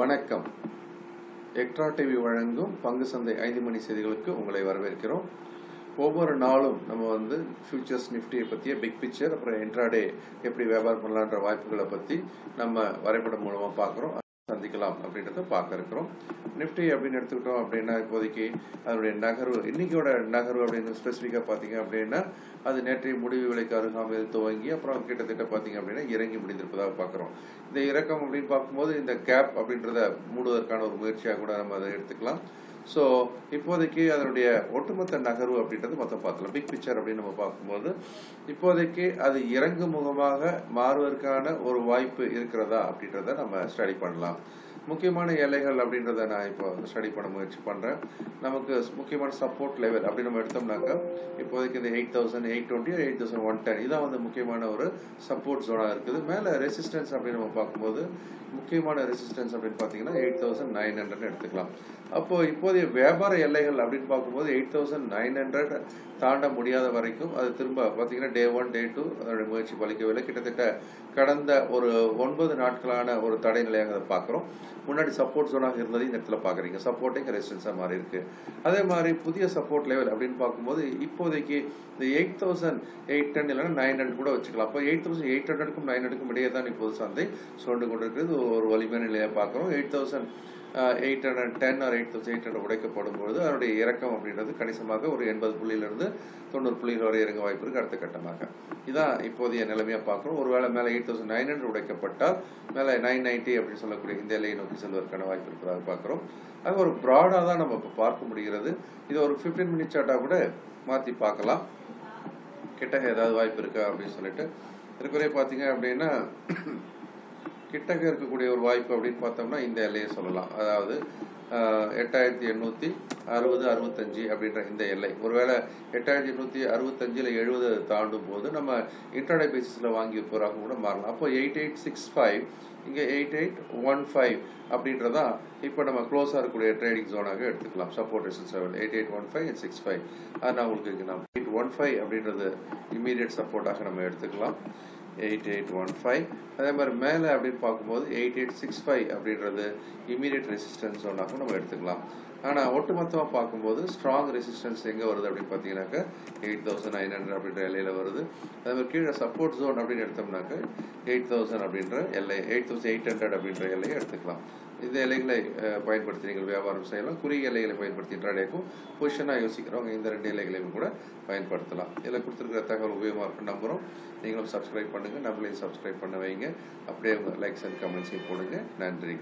வணக்கம். Extra TV வழங்கும் பங்கு சந்தை ஐந்து மணி செய்திகளுக்கு உங்களை வரவேற்கிறோம். ஒவ்வொரு நாளும் நம்ம வந்து ஃபியூச்சர்ஸ் நிஃப்டியை பற்றிய பிக் பிக்சர் அப்புறம் இன்ட்ராடே எப்படி வியாபாரம் பண்ணலான்ற வாய்ப்புகளை பற்றி நம்ம வரைபடம் மூலமாக பார்க்குறோம். சந்திக்கலாம் அப்படின்றத பார்க்க இருக்கிறோம் நிஃப்டி அப்படின்னு எடுத்துக்கிட்டோம் அப்படின்னா இப்போதைக்கு அதனுடைய நகர்வு இன்னைக்கோட நகர்வு அப்படின்னு ஸ்பெசிஃபிக்காக பார்த்தீங்க அப்படின்னா அது நேற்றைய முடிவு விலைக்கு அருகாமையில் துவங்கி அப்புறம் கிட்டத்தட்ட பார்த்தீங்க அப்படின்னா இறங்கி முடிந்திருப்பதாக பார்க்குறோம். இந்த இறக்கம் அப்படின்னு பார்க்கும்போது இந்த கேப் அப்படின்றத மூடுவதற்கான ஒரு முயற்சியாக கூட நம்ம அதை எடுத்துக்கலாம். ஸோ இப்போதைக்கு அதனுடைய ஒட்டுமொத்த நகர்வு அப்படின்றது மொத்தம் பார்க்கலாம் பிக் பிக்சர் அப்படின்னு நம்ம பார்க்கும்போது இப்போதைக்கு அது இறங்கு முகமாக மாறுவதற்கான ஒரு வாய்ப்பு இருக்கிறதா அப்படின்றத நம்ம ஸ்டடி பண்ணலாம். முக்கியமான எல்லைகள் அப்படின்றத நான் இப்போ ஸ்டடி பண்ண முயற்சி பண்ணுறேன் நமக்கு முக்கியமான சப்போர்ட் லெவல் அப்படி நம்ம எடுத்தோம்னாக்கா இப்போதைக்கு இந்த eight thousand eight twenty eight thousand one ten இதான் வந்து முக்கியமான ஒரு சப்போர்ட் ஜோனாக இருக்குது. மேலே ரெசிஸ்டன்ஸ் அப்படின்னு நம்ம பார்க்கும்போது முக்கியமான ரெசிஸ்டன்ஸ் அப்படின்னு பார்த்தீங்கன்னா எயிட் தௌசண்ட் நைன் ஹண்ட்ரட் எடுத்துக்கலாம். அப்போ இப்போதைய வியாபார எல்லைகள் அப்படின்னு பார்க்கும்போது எயிட் தௌசண்ட் நைன் ஹண்ட்ரட் தாண்ட முடியாத வரைக்கும் அது திரும்ப பார்த்தீங்கன்னா டே ஒன் டே டூ அதோட முயற்சி பலிக்கவில்லை. கிட்டத்தட்ட கடந்த ஒரு ஒன்பது நாட்களான ஒரு தடை நிலையாக அதை பார்க்குறோம். முன்னாடி சப்போர்ட் ஜோனாக இருந்தது இந்த இடத்துல பார்க்குறீங்க. சப்போர்ட்டிங் ரெசிஸ்டன்ஸாக மாறி இருக்கு. அதே மாதிரி புதிய சப்போர்ட் லெவல் அப்படின்னு பார்க்கும்போது இப்போதைக்கு இந்த எயிட் தௌசண்ட் எயிட் டென் இல்லைன்னா நைன் ஹண்ட்ரட் கூட வச்சுக்கலாம். அப்போ எயிட் தௌசண்ட் எயிட் ஹண்ட்ரடுக்கும் நைன் ஹண்ட்ரட்க்கும் இடையே தான் இப்போது சந்தை சுரண்டு கொண்டிருக்கிறது. ஒரு வலிமையான நிலையாக பார்க்குறோம். Eight thousand eight hundred ten or eight thousand eight hundred உடைக்கப்படும் பொழுது அதனுடைய இறக்கம் அப்படின்றது கணிசமாக ஒரு எண்பது புள்ளியிலிருந்து தொண்ணூறு புள்ளிகள் வரை இறங்க வாய்ப்பு இருக்கு அடுத்த கட்டமாக. இதான் இப்போதைய நிலைமையாக பார்க்குறோம். ஒருவேளை மேலே எயிட் தௌசண்ட் நைன் ஹண்ட்ரட் உடைக்கப்பட்டால் மேலே நைன் நைன்ட்டி அப்படின்னு சொல்லக்கூடிய இந்த எல்லையை நோக்கி செல்வதற்கான வாய்ப்பு இருப்பதாக பார்க்குறோம். அது ஒரு ப்ராடாக தான் நம்ம இப்போ பார்க்க முடிகிறது. இது ஒரு ஃபிஃப்டீன் மினிட் சார்ட்டாக கூட மாற்றி பார்க்கலாம். கிட்ட ஏதாவது வாய்ப்பு இருக்கா அப்படின்னு சொல்லிட்டு. இருக்கிறே பார்த்தீங்க அப்படின்னா கிட்டக்க இருக்கக்கூடிய ஒரு வாய்ப்பு அப்படின்னு பார்த்தோம்னா இந்த எல்லையை சொல்லலாம். அதாவது எட்டாயிரத்தி எண்ணூற்றி அறுபது அறுபத்தஞ்சு அப்படின்ற இந்த எல்லை. ஒருவேளை எட்டாயிரத்தி எண்ணூற்றி அறுபத்தஞ்சில் எழுபது தாண்டும் போது நம்ம இன்டர்டே பேசிஸில் வாங்கி விற்பவராக கூட மாறலாம். அப்போ எயிட் எயிட் சிக்ஸ் ஃபைவ் இங்கே எயிட் எயிட் ஒன் ஃபைவ் அப்படின்றதா இப்போ நம்ம க்ளோஸாக இருக்கக்கூடிய ட்ரேடிங் ஜோனாக எடுத்துக்கலாம். Support resistance level eight eight one five and six five அதனால் நான் உங்களுக்கு நான் எயிட் ஒன் ஃபைவ் அப்படின்றது இம்மீடியட் சப்போர்ட்டாக நம்ம எடுத்துக்கலாம். Eight eight one five. அதே மாதிரி மேலே அப்படின்னு பார்க்கும்போது எயிட் எயிட் சிக்ஸ் ஃபைவ் அப்படின்றது இமீடியட் ரெசிஸ்டன்ஸ் ஒன்றாகவும் நம்ம எடுத்துக்கலாம். ஆனால் ஒட்டுமொத்தமாக பார்க்கும்போது ஸ்ட்ராங் ரெசிஸ்டன்ஸ் எங்கே வருது அப்படின்னு பார்த்தீங்கன்னாக்கா எயிட் தௌசண்ட் நைன் ஹண்ட்ரட் அப்படின்ற எல்லையில் வருது. அதே மாதிரி கீழே சப்போர்ட் ஜோன் அப்படின்னு எடுத்தோம்னாக்கா எயிட் தௌசண்ட் அப்படின்ற எல்லை எயிட் தௌசண்ட் எயிட் ஹண்ட்ரட் அப்படின்ற எல்லையை எடுத்துக்கலாம். இந்த எல்லைகளை பயன்படுத்தி நீங்கள் வியாபாரம் செய்யலாம். குறுகிய எல்லைகளை பயன்படுத்தி இன்றாடேக்கும் பொசிஷனாக யோசிக்கிறவங்க இந்த ரெண்டு எல்லைகளையும் கூட பயன்படுத்தலாம். இதில் கொடுத்துருக்கிற தகவல் உபயோகமாக இருக்கும் நம்புகிறோம் நீங்களும் சப்ஸ்கிரைப் பண்ணுங்கள் நம்மளையும் சப்ஸ்கிரைப் பண்ண வைங்க. அப்படியே உங்கள் லைக்ஸ் அண்ட் கமெண்ட்ஸையும் போடுங்க. நன்றி.